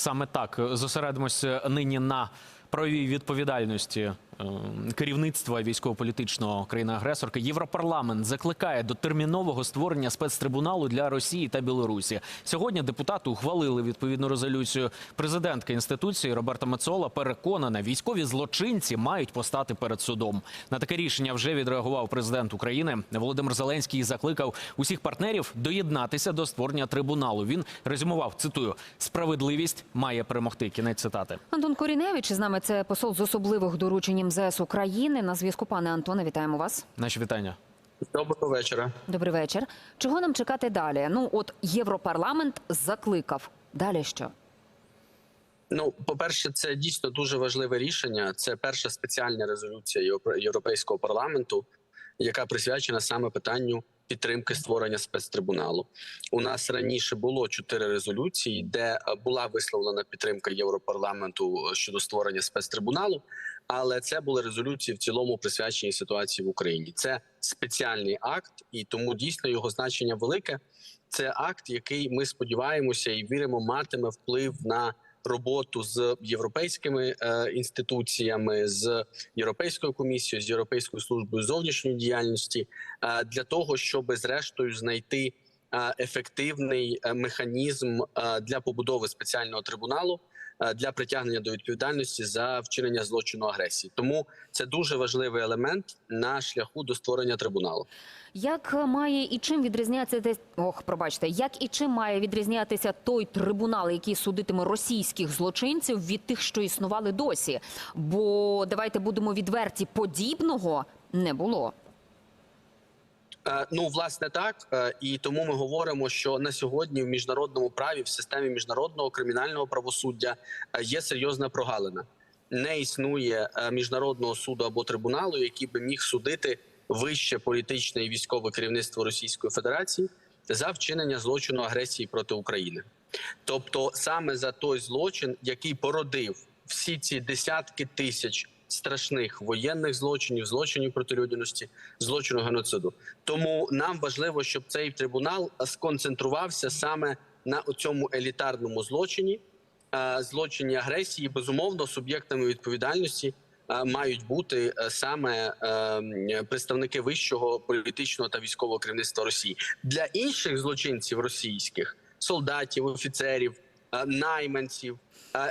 саме так. Зосередимося нині на правовій відповідальності. е, керівництва військово-політичного країни-агресорки. Європарламент закликає до термінового створення спецтрибуналу для Росії та Білорусі. Сьогодні депутати ухвалили відповідну резолюцію. Президентка інституції Роберта Мецола переконана, військові злочинці мають постати перед судом. На таке рішення вже відреагував президент України Володимир Зеленський закликав усіх партнерів доєднатися до створення трибуналу. Він резюмував цитую: справедливість має перемогти. Кінець цитати. Антон Коріневич із нами це посол з особливих доручень МЗС України. На зв'язку, пане Антоне, вітаємо вас. Наші вітання. Доброго вечора. Добрий вечір. Чого нам чекати далі? Ну, от Європарламент закликав. Далі що? Ну, по-перше, це дійсно дуже важливе рішення. Це перша спеціальна резолюція Європейського парламенту, яка присвячена саме питанню підтримки створення спецтрибуналу. У нас раніше було чотири резолюції, де е, була висловлена підтримка Європарламенту е, щодо створення спецтрибуналу. Але це були резолюції в цілому присвячені ситуації в Україні. Це спеціальний акт, і тому дійсно його значення велике. Це акт, який ми сподіваємося і віримо, матиме вплив на роботу з європейськими е, інституціями, з європейською комісією, з європейською службою зовнішньої діяльності е, для того, щоб зрештою знайти е, ефективний механізм для побудови спеціального трибуналу для притягнення до відповідальності за вчинення злочину агресії. Тому це дуже важливий елемент на шляху до створення трибуналу. Як має і чим відрізняється ох, пробачте, як і чим має відрізнятися той трибунал, який судитиме російських злочинців від тих, що існували досі? Бо давайте будемо відверті, подібного не було. Е, Ну, власне, так Е, і тому ми говоримо, що на сьогодні в міжнародному праві, в системі міжнародного кримінального правосуддя е, є серйозна прогалина. Не існує міжнародного суду або трибуналу, який би міг судити вище політичне і військове керівництво Російської Федерації за вчинення злочину агресії проти України. Тобто, саме за той злочин, який породив всі ці десятки тисяч страшних воєнних злочинів, злочинів проти людяності, злочину геноциду. Тому нам важливо, щоб цей трибунал сконцентрувався саме на цьому елітарному злочині, е, злочині агресії. Безумовно, суб'єктами відповідальності е, мають бути е, саме е, представники вищого політичного та військового керівництва Росії для інших злочинців російських солдатів, офіцерів, найманців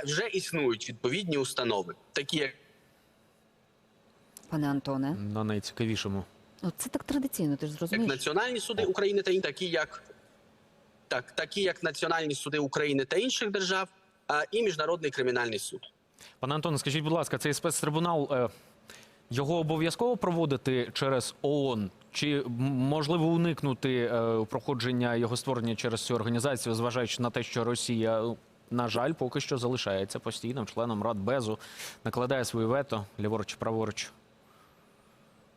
вже існують відповідні установи, такі як Пане Антоне, На найцікавішому. От це так традиційно, ти ж як зрозумієш. національні суди України та інші, такі як так, такі як національні суди України та інших держав, а і міжнародний кримінальний суд. Пане Антоне, скажіть, будь ласка, цей спецтрибунал е, його обов'язково проводити через ООН? Чи можливо уникнути е, проходження його створення через цю організацію, зважаючи на те, що Росія, е, на жаль, поки що залишається постійним членом Радбезу, накладає свої вето ліворуч, праворуч?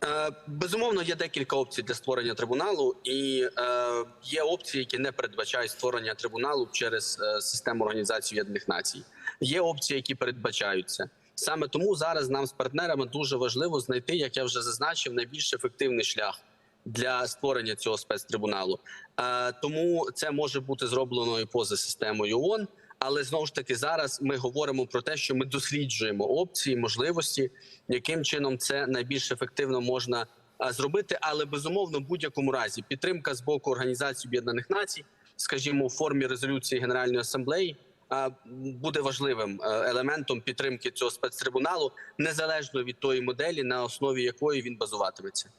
Е, Безумовно, є декілька опцій для створення трибуналу, і е, є опції, які не передбачають створення трибуналу через е, систему організації Об'єднаних Націй. Є опції, які передбачаються. Саме тому зараз нам з партнерами дуже важливо знайти, як я вже зазначив, найбільш ефективний шлях для створення цього спецтрибуналу. Е, тому це може бути зроблено і поза системою ООН. Але знову ж таки зараз ми говоримо про те, що ми досліджуємо опції, можливості, яким чином це найбільш ефективно можна зробити. Але безумовно, в будь-якому разі, підтримка з боку Організації Об'єднаних Націй, скажімо, у формі резолюції Генеральної асамблеї, буде важливим е, елементом підтримки цього спецтрибуналу, незалежно від тої моделі, на основі якої він базуватиметься.